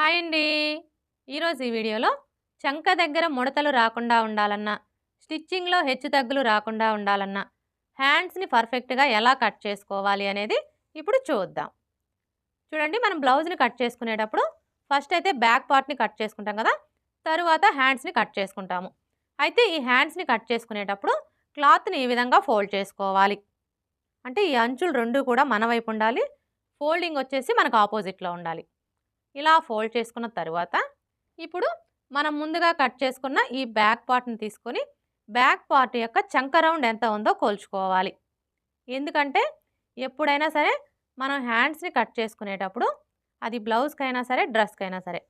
Hi అండి. ఈరోజు ఈ వీడియోలో చంక దగ్గర ముడతలు రాకుండా ఉండాలన్నా స్టిచ్చింగ్లో హెచ్చు తగ్గులు రాకుండా ఉండాలన్నా హ్యాండ్స్ని పర్ఫెక్ట్గా ఎలా కట్ చేసుకోవాలి అనేది ఇప్పుడు చూద్దాం. చూడండి మనం బ్లౌజ్ని కట్ చేసుకునేటప్పుడు ఫస్ట్ అయితే బ్యాక్ పార్ట్ని కట్ చేసుకుంటాం కదా తరువాత హ్యాండ్స్ని కట్ చేసుకుంటాము. అయితే ఈ హ్యాండ్స్ని కట్ చేసుకునేటప్పుడు క్లాత్ని ఈ విధంగా ఫోల్డ్ చేసుకోవాలి. అంటే ఈ అంచులు రెండు కూడా మన వైపు ఉండాలి ఫోల్డింగ్ వచ్చేసి మనకు ఆపోజిట్లో ఉండాలి. ఇలా ఫోల్డ్ చేసుకున్న తర్వాత ఇప్పుడు మనం ముందుగా కట్ చేసుకున్న ఈ బ్యాక్ పార్ట్ని తీసుకొని బ్యాక్ పార్ట్ యొక్క చంక రౌండ్ ఎంత ఉందో కోల్చుకోవాలి. ఎందుకంటే ఎప్పుడైనా సరే మనం హ్యాండ్స్ని కట్ చేసుకునేటప్పుడు అది బ్లౌజ్కైనా సరే డ్రెస్కైనా సరే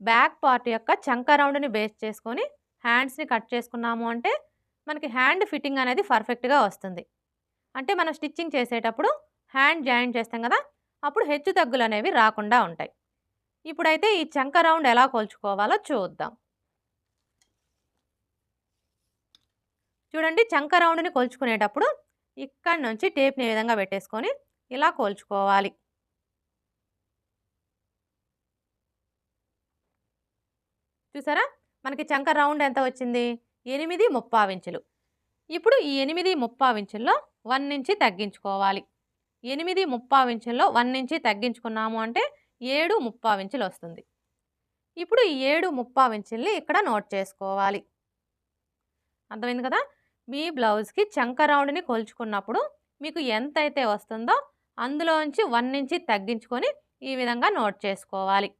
బ్యాక్ పార్ట్ యొక్క చంక రౌండ్ని బేస్ చేసుకొని హ్యాండ్స్ని కట్ చేసుకున్నాము అంటే మనకి హ్యాండ్ ఫిట్టింగ్ అనేది పర్ఫెక్ట్గా వస్తుంది. అంటే మనం స్టిచ్చింగ్ చేసేటప్పుడు హ్యాండ్ జాయిన్ చేస్తాం కదా అప్పుడు హెచ్చు తగ్గులు అనేవి రాకుండా ఉంటాయి. ఇప్పుడైతే ఈ చంక రౌండ్ ఎలా కొలుచుకోవాలో చూద్దాం. చూడండి చంక రౌండ్ని కొలుచుకునేటప్పుడు ఇక్కడ నుంచి టేప్ని ఈ విధంగా పెట్టేసుకొని ఇలా కోల్చుకోవాలి. చూసారా? మనకి చంక రౌండ్ ఎంత వచ్చింది? ఎనిమిది ముప్పావించులు ఇప్పుడు ఈ ఎనిమిది ముప్పావించుల్లో వన్ నుంచి తగ్గించుకోవాలి. ఎనిమిది ముప్పావించుల్లో వన్ నుంచి తగ్గించుకున్నాము అంటే ఏడు ముప్పావించులు వస్తుంది. ఇప్పుడు ఈ ఏడు ముప్పావించుల్ని ఇక్కడ నోట్ చేసుకోవాలి. అర్థమైంది కదా? మీ బ్లౌజ్కి చంక రౌండ్ని కొలుచుకున్నప్పుడు మీకు ఎంత అయితే వస్తుందో అందులోంచి వన్ నుంచి తగ్గించుకొని ఈ విధంగా నోట్ చేసుకోవాలి.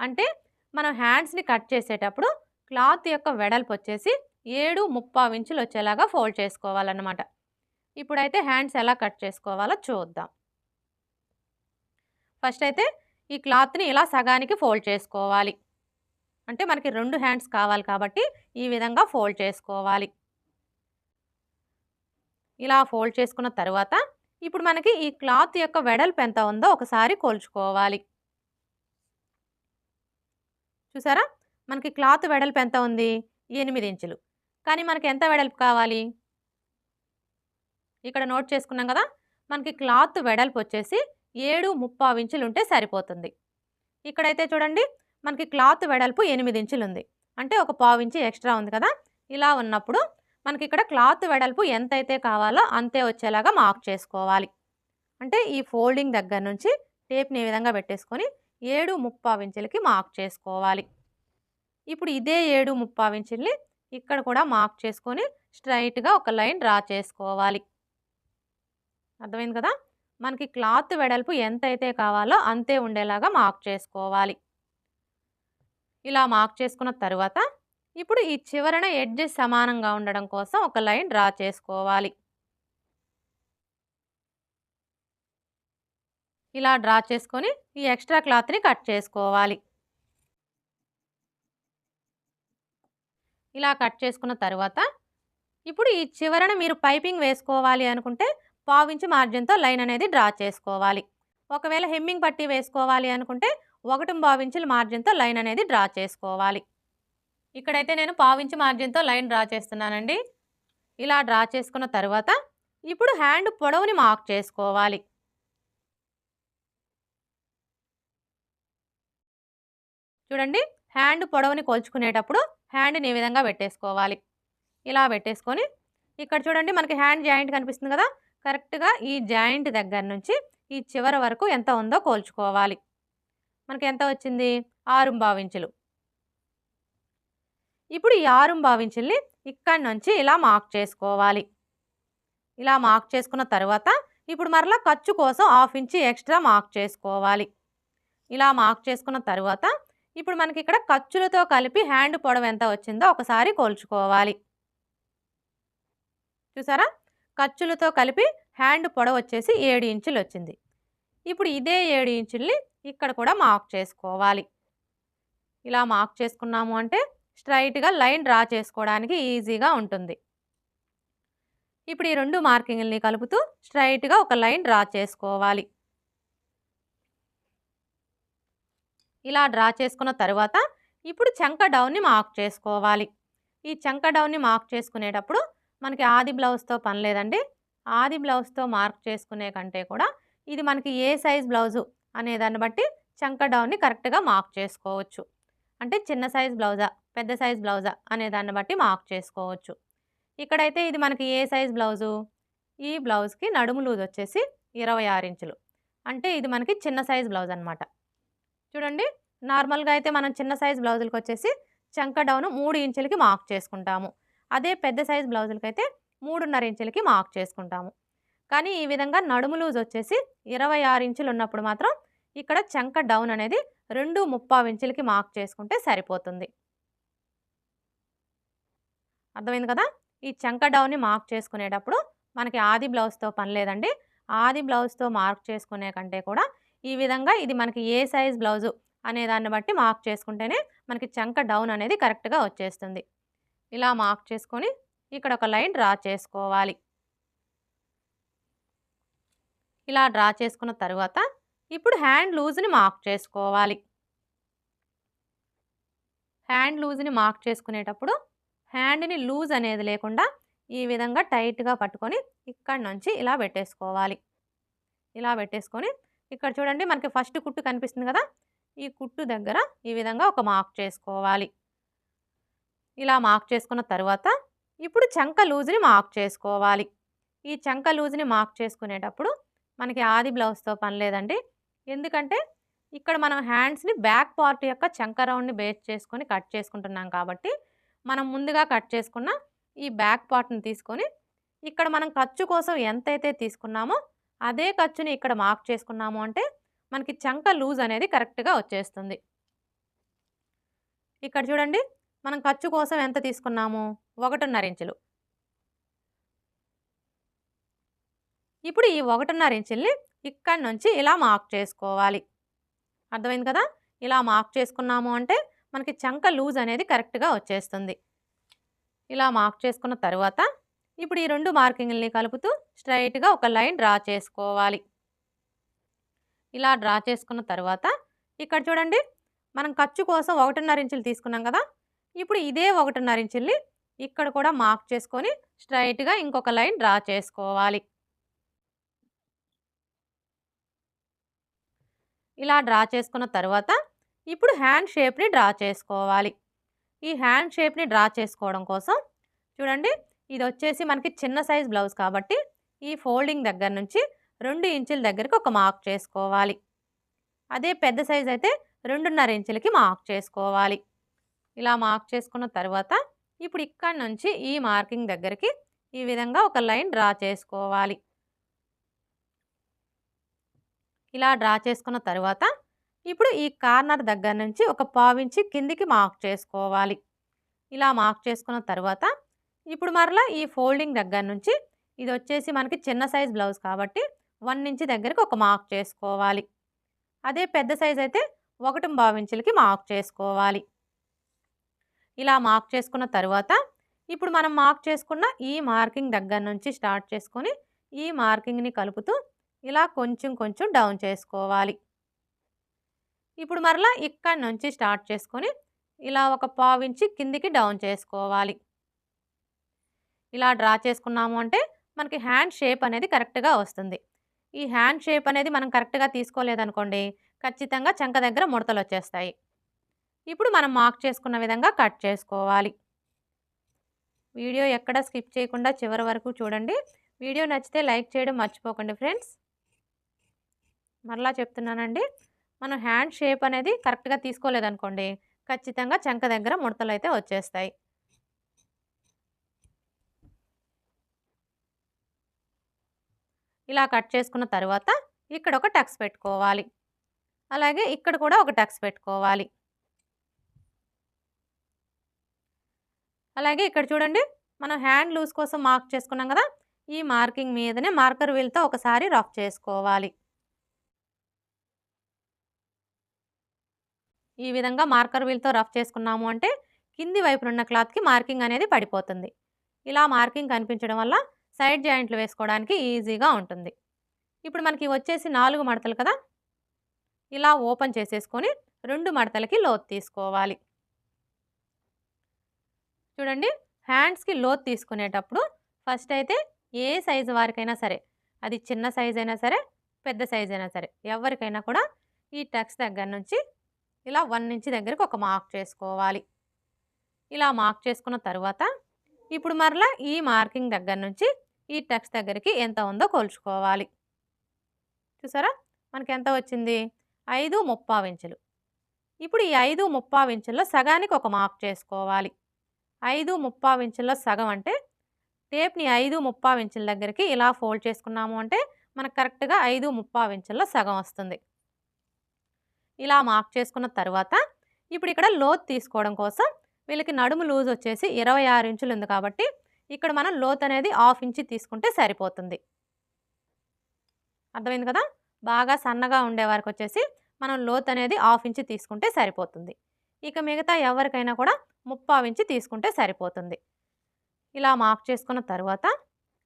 అంటే మనం హ్యాండ్స్ని కట్ చేసేటప్పుడు క్లాత్ యొక్క వెడల్పు వచ్చేసి ఏడు ముప్పావు ఇంచులు వచ్చేలాగా ఫోల్డ్ చేసుకోవాలన్నమాట. ఇప్పుడైతే హ్యాండ్స్ ఎలా కట్ చేసుకోవాలో చూద్దాం. ఫస్ట్ అయితే ఈ క్లాత్ని ఇలా సగానికి ఫోల్డ్ చేసుకోవాలి. అంటే మనకి రెండు హ్యాండ్స్ కావాలి కాబట్టి ఈ విధంగా ఫోల్డ్ చేసుకోవాలి. ఇలా ఫోల్డ్ చేసుకున్న తర్వాత ఇప్పుడు మనకి ఈ క్లాత్ యొక్క వెడల్పు ఎంత ఉందో ఒకసారి కొలుచుకోవాలి. చూసారా? మనకి క్లాత్ వెడల్పు ఎంత ఉంది? ఎనిమిది ఇంచులు. కానీ మనకి ఎంత వెడల్పు కావాలి? ఇక్కడ నోట్ చేసుకున్నాం కదా? మనకి క్లాత్ వెడల్పు వచ్చేసి ఏడు ముప్పావు ఇంచులు ఉంటే సరిపోతుంది. ఇక్కడైతే చూడండి మనకి క్లాత్ వెడల్పు ఎనిమిది ఇంచులు ఉంది అంటే ఒక పావు ఇంచు ఎక్స్ట్రా ఉంది కదా? ఇలా ఉన్నప్పుడు మనకి ఇక్కడ క్లాత్ వెడల్పు ఎంతైతే కావాలో అంతే వచ్చేలాగా మార్క్ చేసుకోవాలి. అంటే ఈ ఫోల్డింగ్ దగ్గర నుంచి టేప్ని ఏ విధంగా పెట్టేసుకొని ఏడు ముప్పావు ఇంచులకి మార్క్ చేసుకోవాలి. ఇప్పుడు ఇదే ఏడు ముప్పావు ఇంచుల్ని ఇక్కడ కూడా మార్క్ చేసుకొని స్ట్రైట్గా ఒక లైన్ డ్రా చేసుకోవాలి. అర్థమైంది కదా? మనకి క్లాత్ వెడల్పు ఎంతైతే కావాలో అంతే ఉండేలాగా మార్క్ చేసుకోవాలి. ఇలా మార్క్ చేసుకున్న తర్వాత ఇప్పుడు ఈ చివరన ఎడ్జెస్ సమానంగా ఉండడం కోసం ఒక లైన్ డ్రా చేసుకోవాలి. ఇలా డ్రా చేసుకొని ఈ ఎక్స్ట్రా క్లాత్ని కట్ చేసుకోవాలి. ఇలా కట్ చేసుకున్న తర్వాత ఇప్పుడు ఈ చివరన మీరు పైపింగ్ వేసుకోవాలి అనుకుంటే పావించి మార్జిన్తో లైన్ అనేది డ్రా చేసుకోవాలి. ఒకవేళ హెమ్మింగ్ పట్టి వేసుకోవాలి అనుకుంటే ఒకటి పావించుల మార్జిన్తో లైన్ అనేది డ్రా చేసుకోవాలి. ఇక్కడైతే నేను పావించి మార్జిన్తో లైన్ డ్రా చేస్తున్నానండి. ఇలా డ్రా చేసుకున్న తర్వాత ఇప్పుడు హ్యాండ్ పొడవుని మార్క్ చేసుకోవాలి. చూడండి హ్యాండ్ పొడవుని కొలుచుకునేటప్పుడు హ్యాండ్ని ఈ విధంగా పెట్టేసుకోవాలి? ఇలా పెట్టేసుకొని ఇక్కడ చూడండి మనకి హ్యాండ్ జాయింట్ కనిపిస్తుంది కదా కరెక్ట్గా ఈ జాయింట్ దగ్గర నుంచి ఈ చివరి వరకు ఎంత ఉందో కోల్చుకోవాలి. మనకి ఎంత వచ్చింది? ఆరు భావించులు ఇప్పుడు ఈ ఆరు భావించుల్ని ఇక్కడి నుంచి ఇలా మార్క్ చేసుకోవాలి. ఇలా మార్క్ చేసుకున్న తర్వాత ఇప్పుడు మరలా ఖర్చు కోసం హాఫ్ ఇంచి ఎక్స్ట్రా మార్క్ చేసుకోవాలి. ఇలా మార్క్ చేసుకున్న తర్వాత ఇప్పుడు మనకి ఇక్కడ ఖర్చులతో కలిపి హ్యాండ్ పొడవు ఎంత వచ్చిందో ఒకసారి కోల్చుకోవాలి. చూసారా? ఖర్చులతో కలిపి హ్యాండ్ పొడవు వచ్చేసి ఏడు ఇంచులు వచ్చింది. ఇప్పుడు ఇదే ఏడు ఇంచుల్ని ఇక్కడ కూడా మార్క్ చేసుకోవాలి. ఇలా మార్క్ చేసుకున్నాము అంటే స్ట్రైట్గా లైన్ డ్రా చేసుకోవడానికి ఈజీగా ఉంటుంది. ఇప్పుడు ఈ రెండు మార్కింగ్ని కలుపుతూ స్ట్రైట్గా ఒక లైన్ డ్రా చేసుకోవాలి. ఇలా డ్రా చేసుకున్న తర్వాత ఇప్పుడు చంక డౌన్ని మార్క్ చేసుకోవాలి. ఈ చంక డౌన్ని మార్క్ చేసుకునేటప్పుడు మనకి ఆది బ్లౌజ్తో పని లేదండి. ఆది బ్లౌజ్తో మార్క్ చేసుకునే కంటే కూడా ఇది మనకి ఏ సైజ్ బ్లౌజు అనే దాన్ని బట్టి చంక డౌన్ని కరెక్ట్గా మార్క్ చేసుకోవచ్చు. అంటే చిన్న సైజ్ బ్లౌజా పెద్ద సైజ్ బ్లౌజా అనే దాన్ని బట్టి మార్క్ చేసుకోవచ్చు. ఇక్కడైతే ఇది మనకి ఏ సైజ్ బ్లౌజు? ఈ బ్లౌజ్కి నడుము లూజ్ వచ్చేసి ఇరవై ఆరు ఇంచులు. అంటే ఇది మనకి చిన్న సైజ్ బ్లౌజ్ అనమాట చూడండి నార్మల్గా అయితే మనం చిన్న సైజ్ బ్లౌజులకు వచ్చేసి చంక డౌన్ మూడు ఇంచులకి మార్క్ చేసుకుంటాము. అదే పెద్ద సైజ్ బ్లౌజులకి అయితే మూడున్నర ఇంచులకి మార్క్ చేసుకుంటాము. కానీ ఈ విధంగా నడుము లూజ్ వచ్చేసి ఇరవై ఆరు ఇంచులు ఉన్నప్పుడు మాత్రం ఇక్కడ చంక డౌన్ అనేది రెండు ముప్పావు ఇంచులకి మార్క్ చేసుకుంటే సరిపోతుంది. అర్థమైంది కదా? ఈ చంక డౌన్ని మార్క్ చేసుకునేటప్పుడు మనకి ఆది బ్లౌజ్తో పని లేదండి. ఆది బ్లౌజ్తో మార్క్ చేసుకునే కంటే కూడా ఈ విధంగా ఇది మనకి ఏ సైజ్ బ్లౌజు అనే దాన్ని బట్టి మార్క్ చేసుకుంటేనే మనకి చంక డౌన్ అనేది కరెక్ట్గా వచ్చేస్తుంది. ఇలా మార్క్ చేసుకొని ఇక్కడ ఒక లైన్ డ్రా చేసుకోవాలి. ఇలా డ్రా చేసుకున్న తర్వాత ఇప్పుడు హ్యాండ్ లూజ్ని మార్క్ చేసుకోవాలి. హ్యాండ్ లూజ్ని మార్క్ చేసుకునేటప్పుడు హ్యాండ్ని లూజ్ అనేది లేకుండా ఈ విధంగా టైట్గా పట్టుకొని ఇక్కడ నుంచి ఇలా పెట్టేసుకోవాలి. ఇలా పెట్టేసుకొని ఇక్కడ చూడండి మనకి ఫస్ట్ కుట్టు కనిపిస్తుంది కదా? ఈ కుట్టు దగ్గర ఈ విధంగా ఒక మార్క్ చేసుకోవాలి. ఇలా మార్క్ చేసుకున్న తర్వాత ఇప్పుడు చంక లూజ్ని మార్క్ చేసుకోవాలి. ఈ చంక లూజ్ని మార్క్ చేసుకునేటప్పుడు మనకి ఆది బ్లౌజ్తో పని లేదండి. ఎందుకంటే ఇక్కడ మనం హ్యాండ్స్ని బ్యాక్ పార్ట్ యొక్క చంక రౌండ్ని బేస్ చేసుకొని కట్ చేసుకుంటున్నాం కాబట్టి మనం ముందుగా కట్ చేసుకున్న ఈ బ్యాక్ పార్ట్ని తీసుకొని ఇక్కడ మనం ఖర్చు కోసం ఎంతైతే తీసుకున్నామో అదే ఖర్చుని ఇక్కడ మార్క్ చేసుకున్నాము అంటే మనకి చంక లూజ్ అనేది కరెక్ట్గా వచ్చేస్తుంది. ఇక్కడ చూడండి. మనం ఖర్చు కోసం ఎంత తీసుకున్నాము? ఒకటిన్నర ఇంచులు. ఇప్పుడు ఈ ఒకటిన్నర ఇంచుల్ని ఇక్కడి నుంచి ఇలా మార్క్ చేసుకోవాలి. అర్థమైంది కదా? ఇలా మార్క్ చేసుకున్నాము అంటే మనకి చంక లూజ్ అనేది కరెక్ట్గా వచ్చేస్తుంది. ఇలా మార్క్ చేసుకున్న తర్వాత ఇప్పుడు ఈ రెండు మార్కింగ్ని కలుపుతూ స్ట్రైట్గా ఒక లైన్ డ్రా చేసుకోవాలి. ఇలా డ్రా చేసుకున్న తర్వాత ఇక్కడ చూడండి మనం ఖర్చు కోసం ఒకటిన్నర ఇంచులు తీసుకున్నాం కదా? ఇప్పుడు ఇదే ఒకటిన్నర ఇంచుల్ని ఇక్కడ కూడా మార్క్ చేసుకొని స్ట్రైట్గా ఇంకొక లైన్ డ్రా చేసుకోవాలి. ఇలా డ్రా చేసుకున్న తర్వాత ఇప్పుడు హ్యాండ్ షేప్ని డ్రా చేసుకోవాలి. ఈ హ్యాండ్ షేప్ని డ్రా చేసుకోవడం కోసం చూడండి ఇది వచ్చేసి మనకి చిన్న సైజ్ బ్లౌజ్ కాబట్టి ఈ ఫోల్డింగ్ దగ్గర నుంచి రెండు ఇంచుల దగ్గరికి ఒక మార్క్ చేసుకోవాలి. అదే పెద్ద సైజ్ అయితే రెండున్నర ఇంచులకి మార్క్ చేసుకోవాలి. ఇలా మార్క్ చేసుకున్న తర్వాత ఇప్పుడు ఇక్కడ నుంచి ఈ మార్కింగ్ దగ్గరికి ఈ విధంగా ఒక లైన్ డ్రా చేసుకోవాలి. ఇలా డ్రా చేసుకున్న తర్వాత ఇప్పుడు ఈ కార్నర్ దగ్గర నుంచి ఒక పావించి కిందికి మార్క్ చేసుకోవాలి. ఇలా మార్క్ చేసుకున్న తర్వాత ఇప్పుడు మరలా ఈ ఫోల్డింగ్ దగ్గర నుంచి ఇది వచ్చేసి మనకి చిన్న సైజ్ బ్లౌజ్ కాబట్టి వన్ ఇంచ్ దగ్గరికి ఒక మార్క్ చేసుకోవాలి. అదే పెద్ద సైజ్ అయితే ఒకటి ఇంచులకి మార్క్ చేసుకోవాలి. ఇలా మార్క్ చేసుకున్న తర్వాత ఇప్పుడు మనం మార్క్ చేసుకున్న ఈ మార్కింగ్ దగ్గర నుంచి స్టార్ట్ చేసుకొని ఈ మార్కింగ్ని కలుపుతూ ఇలా కొంచెం కొంచెం డౌన్ చేసుకోవాలి. ఇప్పుడు మరలా ఇక్కడ నుంచి స్టార్ట్ చేసుకొని ఇలా ఒక పావించి కిందికి డౌన్ చేసుకోవాలి. ఇలా డ్రా చేసుకున్నాము అంటే మనకి హ్యాండ్ షేప్ అనేది కరెక్ట్గా వస్తుంది. ఈ హ్యాండ్ షేప్ అనేది మనం కరెక్ట్గా తీసుకోలేదనుకోండి ఖచ్చితంగా చంక దగ్గర ముడతలు వచ్చేస్తాయి. ఇప్పుడు మనం మార్క్ చేసుకున్న విధంగా కట్ చేసుకోవాలి. వీడియో ఎక్కడ స్కిప్ చేయకుండా చివరి వరకు చూడండి. వీడియో నచ్చితే లైక్ చేయడం మర్చిపోకండి ఫ్రెండ్స్. మరలా చెప్తున్నానండి. మనం హ్యాండ్ షేప్ అనేది కరెక్ట్గా తీసుకోలేదనుకోండి ఖచ్చితంగా చంక దగ్గర ముడతలు అయితే వచ్చేస్తాయి. ఇలా కట్ చేసుకున్న తర్వాత ఇక్కడ ఒక టక్స్ పెట్టుకోవాలి. అలాగే ఇక్కడ కూడా ఒక టక్స్ పెట్టుకోవాలి. అలాగే ఇక్కడ చూడండి మనం హ్యాండ్ లూజ్ కోసం మార్క్ చేసుకున్నాం కదా ఈ మార్కింగ్ మీదనే మార్కర్ వీల్తో ఒకసారి రఫ్ చేసుకోవాలి. ఈ విధంగా మార్కర్ వీల్తో రఫ్ చేసుకున్నాము అంటే కింది వైపునున్న క్లాత్కి మార్కింగ్ అనేది పడిపోతుంది. ఇలా మార్కింగ్ కనిపించడం వల్ల సైడ్ జాయింట్లు వేసుకోవడానికి ఈజీగా ఉంటుంది. ఇప్పుడు మనకి వచ్చేసి నాలుగు మడతలు కదా ఇలా ఓపెన్ చేసేసుకొని రెండు మడతలకి లోతు తీసుకోవాలి. చూడండి. హ్యాండ్స్కి లోతు తీసుకునేటప్పుడు ఫస్ట్ అయితే ఏ సైజు వారికైనా సరే అది చిన్న సైజ్ అయినా సరే పెద్ద సైజ్ అయినా సరే ఎవరికైనా కూడా ఈ టక్స్ దగ్గర నుంచి ఇలా వన్ ఇంచ్ దగ్గరికి ఒక మార్క్ చేసుకోవాలి. ఇలా మార్క్ చేసుకున్న తర్వాత ఇప్పుడు మరలా ఈ మార్కింగ్ దగ్గర నుంచి ఈ టక్స్ దగ్గరికి ఎంత ఉందో కొలుచుకోవాలి. చూసారా? మనకి ఎంత వచ్చింది? ఐదు ముప్పావు ఇంచులు. ఇప్పుడు ఈ ఐదు ముప్పావు ఇంచుల్లో సగానికి ఒక మార్క్ చేసుకోవాలి. ఐదు ముప్పావు ఇంచుల్లో సగం అంటే టేప్ని ఐదు ముప్పావు ఇంచుల దగ్గరికి ఇలా ఫోల్డ్ చేసుకున్నాము అంటే మనకు కరెక్ట్గా ఐదు ముప్పావు ఇంచుల్లో సగం వస్తుంది. ఇలా మార్క్ చేసుకున్న తర్వాత ఇప్పుడు ఇక్కడ లోత్ తీసుకోవడం కోసం వీళ్ళకి నడుము లూజ్ వచ్చేసి ఇరవై ఆరు ఇంచులు ఉంది కాబట్టి ఇక్కడ మనం లోత్ అనేది హాఫ్ ఇంచి తీసుకుంటే సరిపోతుంది. అర్థమైంది కదా? బాగా సన్నగా ఉండే వారికి వచ్చేసి మనం లోత్ అనేది హాఫ్ ఇంచి తీసుకుంటే సరిపోతుంది. ఇక మిగతా ఎవరికైనా కూడా ముప్పావు ఇంచి తీసుకుంటే సరిపోతుంది. ఇలా మార్క్ చేసుకున్న తర్వాత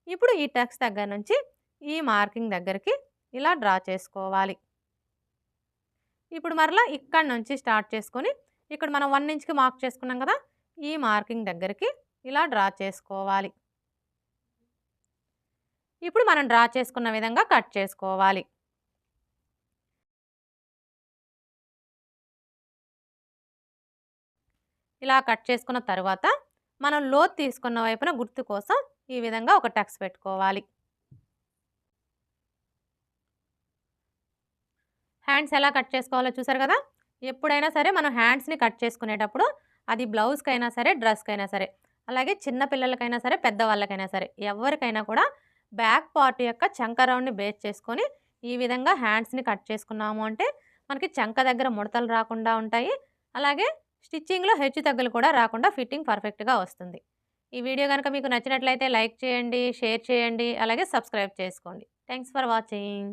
ఇప్పుడు ఈ టెక్స్ట్ దగ్గర నుంచి ఈ మార్కింగ్ దగ్గరికి ఇలా డ్రా చేసుకోవాలి. ఇప్పుడు మరలా ఇక్కడ నుంచి స్టార్ట్ చేసుకొని ఇక్కడ మనం వన్ ఇంచ్కి మార్క్ చేసుకున్నాం కదా ఈ మార్కింగ్ దగ్గరికి ఇలా డ్రా చేసుకోవాలి. ఇప్పుడు మనం డ్రా చేసుకున్న విధంగా కట్ చేసుకోవాలి. ఇలా కట్ చేసుకున్న తర్వాత మనం లోత్ తీసుకున్న వైపున గుర్తు కోసం ఈ విధంగా ఒక టక్స్ పెట్టుకోవాలి. హ్యాండ్స్ ఎలా కట్ చేసుకోవాలో చూసారు కదా? ఎప్పుడైనా సరే మనం హ్యాండ్స్ని కట్ చేసుకునేటప్పుడు అది బ్లౌజ్కైనా సరే డ్రెస్కైనా సరే అలాగే చిన్న పిల్లలకైనా సరే పెద్దవాళ్ళకైనా సరే ఎవరికైనా కూడా బ్యాక్ పార్ట్ యొక్క చంక రౌండ్ని బేస్ చేసుకొని ఈ విధంగా హ్యాండ్స్ని కట్ చేసుకున్నాము అంటే మనకి చంక దగ్గర ముడతలు రాకుండా ఉంటాయి. అలాగే స్టిచ్చింగ్లో హెచ్చు తగ్గులు కూడా రాకుండా ఫిట్టింగ్ పర్ఫెక్ట్గా వస్తుంది. ఈ వీడియో కనుక మీకు నచ్చినట్లయితే లైక్ చేయండి షేర్ చేయండి అలాగే సబ్స్క్రైబ్ చేసుకోండి. Thanks for watching.